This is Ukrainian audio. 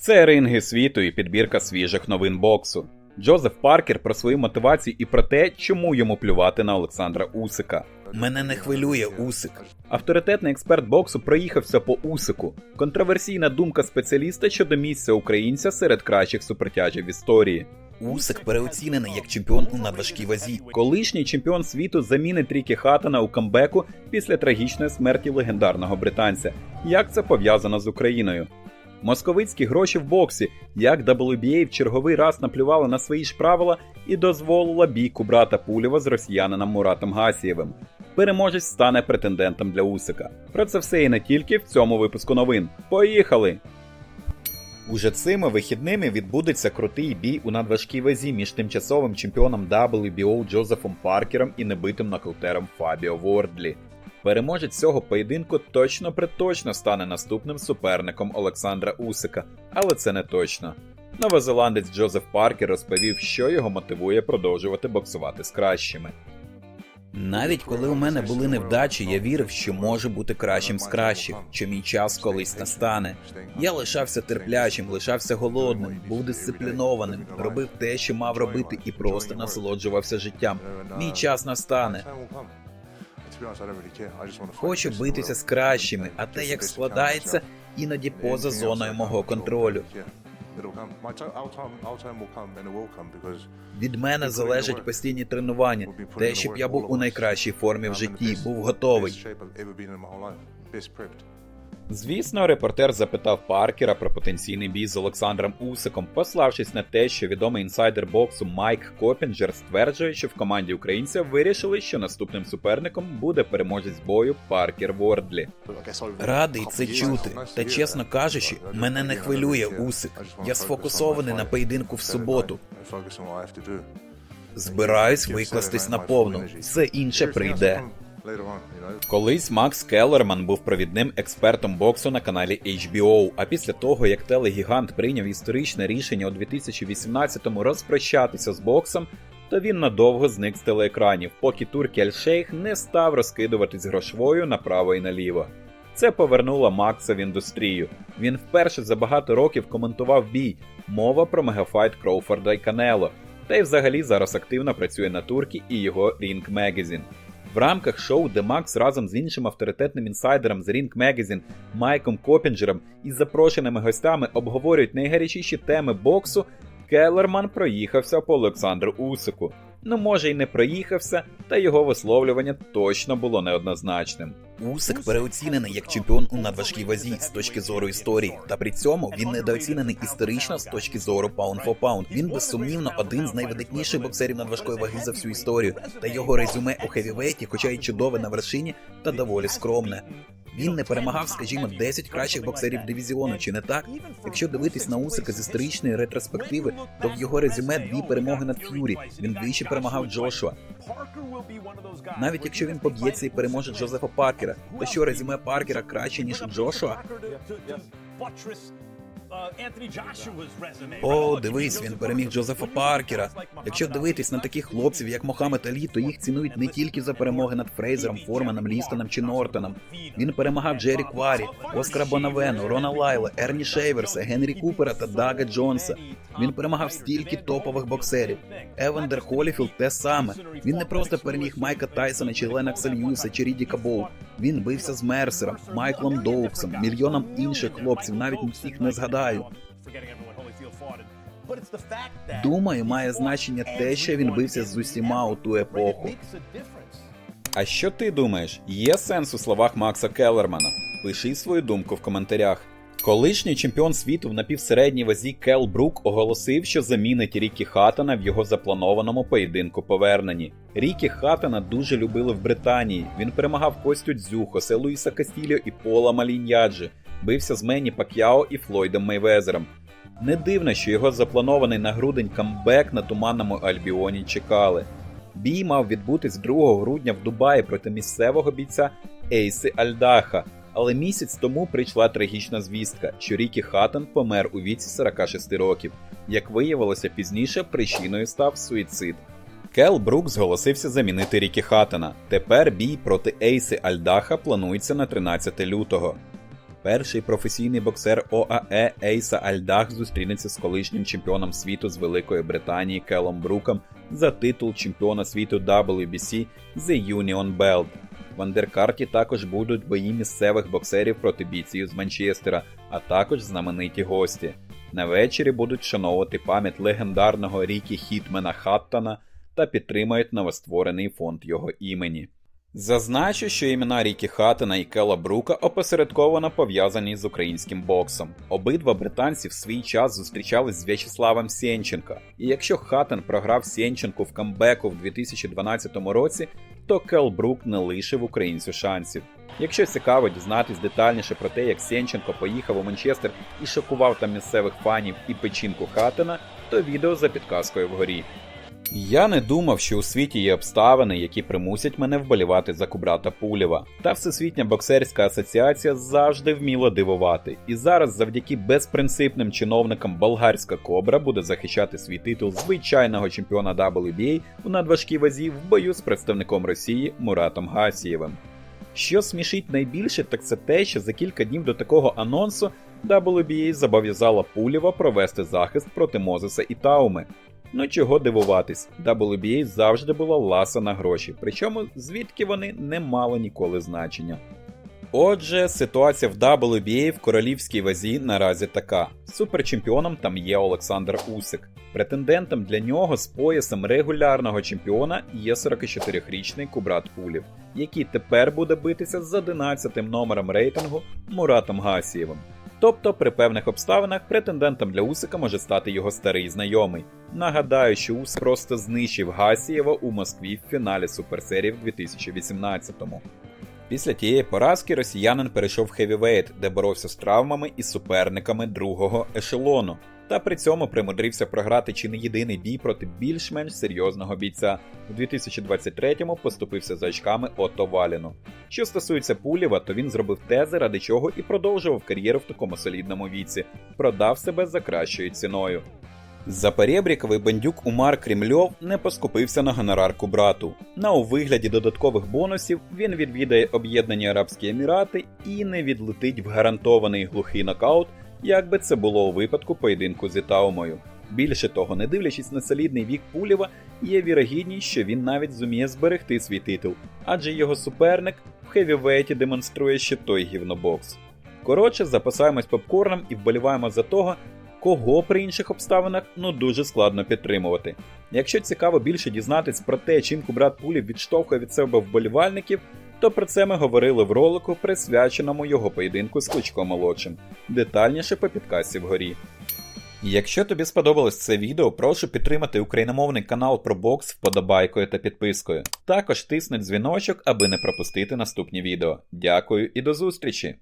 Це ринги світу і підбірка свіжих новин боксу. Джозеф Паркер про свою мотивацію і про те, чому йому плювати на Олександра Усика. Мене не хвилює Усик. Авторитетний експерт боксу проїхався по Усику. Контроверсійна думка спеціаліста щодо місця українця серед кращих супертяжів в історії. Усик переоцінений як чемпіон у надважкій вазі. Колишній чемпіон світу замінить Рікі Хатана у камбеку після трагічної смерті легендарного британця. Як це пов'язано з Україною? Московицькі гроші в боксі, як WBA в черговий раз наплювала на свої ж правила і дозволила бійку брата Пулєва з росіянином Муратом Гасієвим. Переможець стане претендентом для Усика. Про це все і не тільки в цьому випуску новин. Поїхали! Уже цими вихідними відбудеться крутий бій у надважкій вазі між тимчасовим чемпіоном WBO Джозефом Паркером і небитим нокаутером Фабіо Вордлі. Переможець цього поєдинку точно приточно стане наступним суперником Олександра Усика, але це не точно. Новозеландець Джозеф Паркер розповів, що його мотивує продовжувати боксувати з кращими. Навіть коли у мене були невдачі, я вірив, що може бути кращим з кращих, що мій час колись настане. Я лишався терплячим, лишався голодним, був дисциплінованим, робив те, що мав робити, і просто насолоджувався життям. Мій час настане. Хочу битися з кращими, а те, як складається, іноді поза зоною мого контролю. Від мене залежать постійні тренування, те, щоб я був у найкращій формі в житті, був готовий. Звісно, репортер запитав Паркера про потенційний бій з Олександром Усиком, пославшись на те, що відомий інсайдер боксу Майк Копінджер стверджує, що в команді українця вирішили, що наступним суперником буде переможець бою Паркер Вордлі. Радий це чути. Та чесно кажучи, мене не хвилює Усик. Я сфокусований на поєдинку в суботу. Збираюсь викластись наповну. Все інше прийде. Колись Макс Келлерман був провідним експертом боксу на каналі HBO, а після того, як телегігант прийняв історичне рішення у 2018-му розпрощатися з боксом, то він надовго зник з телеекранів, поки туркі Аль-Шейх не став розкидуватись грошвою направо і наліво. Це повернуло Макса в індустрію. Він вперше за багато років коментував бій, мова про мегафайт Кроуфорда й Канело, та й взагалі зараз активно працює на туркі і його Ring Magazine. В рамках шоу, де Макс разом з іншим авторитетним інсайдером з Ring Magazine Майком Копінджером і запрошеними гостями обговорюють найгарячіші теми боксу, Келлерман проїхався по Олександру Усику. Ну, може, й не проїхався, та його висловлювання точно було неоднозначним. Усик переоцінений як чемпіон у надважкій вазі з точки зору історії, та при цьому він недооцінений історично з точки зору pound for pound. Він безсумнівно один з найвидатніших боксерів надважкої ваги за всю історію, та його резюме у хевівейті, хоча й чудове на вершині, та доволі скромне. Він не перемагав, скажімо, 10 кращих боксерів дивізіону, чи не так? Якщо дивитись на Усика з історичної ретроспективи, то в його резюме дві перемоги над Ф'юрі. Він двічі перемагав Джошуа. Навіть якщо він поб'ється і переможе Джозефа Паркера, то що резюме Паркера краще ніж Джошуа? О, дивись, він переміг Джозефа Паркера. Якщо дивитись на таких хлопців, як Мохамед Алі, то їх цінують не тільки за перемоги над Фрейзером, Форманом, Лістоном чи Нортоном. Він перемагав Джері Кварі, Оскара Бонавену, Рона Лайла, Ерні Шейверса, Генрі Купера та Дага Джонса. Він перемагав стільки топових боксерів. Евандер Холіфілд те саме. Він не просто переміг Майка Тайсона чи Ленакса Льюіса чи Ріді Кабоу. Він бився з Мерсером, Майклом Доуксом, мільйоном інших хлопців, навіть всіх не згадаю. Думаю, має значення те, що він бився з усіма у ту епоху. А що ти думаєш? Є сенс у словах Макса Келлермана? Пиши свою думку в коментарях. Колишній чемпіон світу в напівсередній вазі Кел Брук оголосив, що замінить Рікі Хатана в його запланованому поєдинку поверненні. Рікі Хатана дуже любили в Британії. Він перемагав Костю Дзю, Хосе Луїса Кастільо і Пола Маліньяджі, бився з Мені Пак'яо і Флойдом Мейвезером. Не дивно, що його запланований на грудень камбек на туманному Альбіоні чекали. Бій мав відбутись 2 грудня в Дубаї проти місцевого бійця Ейси Альдаха. Але місяць тому прийшла трагічна звістка, що Рікі Хаттон помер у віці 46 років. Як виявилося пізніше, причиною став суїцид. Кел Брук зголосився замінити Рікі Хаттона. Тепер бій проти Ейси Альдаха планується на 13 лютого. Перший професійний боксер ОАЕ Ейса Альдах зустрінеться з колишнім чемпіоном світу з Великої Британії Келом Бруком за титул чемпіона світу WBC The Union Belt. В андеркарті також будуть бої місцевих боксерів проти бійців з Манчестера, а також знамениті гості. На вечорі будуть шановувати пам'ять легендарного Рікі Хітмена Хаттона та підтримають новостворений фонд його імені. Зазначу, що імена Рікі Хаттена і Кела Брука опосередковано пов'язані з українським боксом. Обидва британці в свій час зустрічались з В'ячеславом Сєнченка. І якщо Хаттен програв Сєнченку в камбеку в 2012 році, то Кел Брук не лишив українцю шансів. Якщо цікаво дізнатись детальніше про те, як Сенченко поїхав у Манчестер і шокував там місцевих фанів і печінку Хатена, то відео за підказкою вгорі. Я не думав, що у світі є обставини, які примусять мене вболівати за Кубрата Пулєва. Та Всесвітня боксерська асоціація завжди вміла дивувати. І зараз, завдяки безпринципним чиновникам, болгарська кобра буде захищати свій титул звичайного чемпіона WBA у надважкій вазі в бою з представником Росії Муратом Гасієвим. Що смішить найбільше, так це те, що за кілька днів до такого анонсу WBA зобов'язала Пулєва провести захист проти Мозеса і Тауми. Ну чого дивуватись, WBA завжди була ласа на гроші, причому звідки вони не мали ніколи значення. Отже, ситуація в WBA в королівській вазі наразі така: суперчемпіоном там є Олександр Усик. Претендентом для нього з поясом регулярного чемпіона є 44-річний Кубрат Пулів, який тепер буде битися з 11-тим номером рейтингу Муратом Гасієвим. Тобто, при певних обставинах претендентом для Усика може стати його старий знайомий. Нагадаю, що Ус просто знищив Гасієва у Москві в фіналі суперсерії в 2018-му. Після тієї поразки росіянин перейшов в хевівейт, де боровся з травмами і суперниками другого ешелону, та при цьому примудрився програти чи не єдиний бій проти більш-менш серйозного бійця. У 2023-му поступився за очками Отто Валіну. Що стосується Пулєва, то він зробив те, заради чого і продовжував кар'єру в такому солідному віці, продав себе за кращою ціною. За перебріковий бандюк Умар Кремльов не поскупився на гонорарку брату. На у вигляді додаткових бонусів він відвідає Об'єднані Арабські Емірати і не відлетить в гарантований глухий нокаут, як би це було у випадку поєдинку з Ітаумою. Більше того, не дивлячись на солідний вік Пулєва, є вірогідність, що він навіть зуміє зберегти свій титул, адже його суперник в хевівейті демонструє ще той гівнобокс. Коротше, запасаємось попкорном і вболіваємо за того, кого при інших обставинах ну дуже складно підтримувати. Якщо цікаво більше дізнатись про те, чим Кубрат Пулів відштовхує від себе вболівальників, то про це ми говорили в ролику, присвяченому його поєдинку з Кличком молодшим. Детальніше по підкасті вгорі. Якщо тобі сподобалось це відео, прошу підтримати україномовний канал про бокс вподобайкою та підпискою. Також тисни дзвіночок, аби не пропустити наступні відео. Дякую і до зустрічі!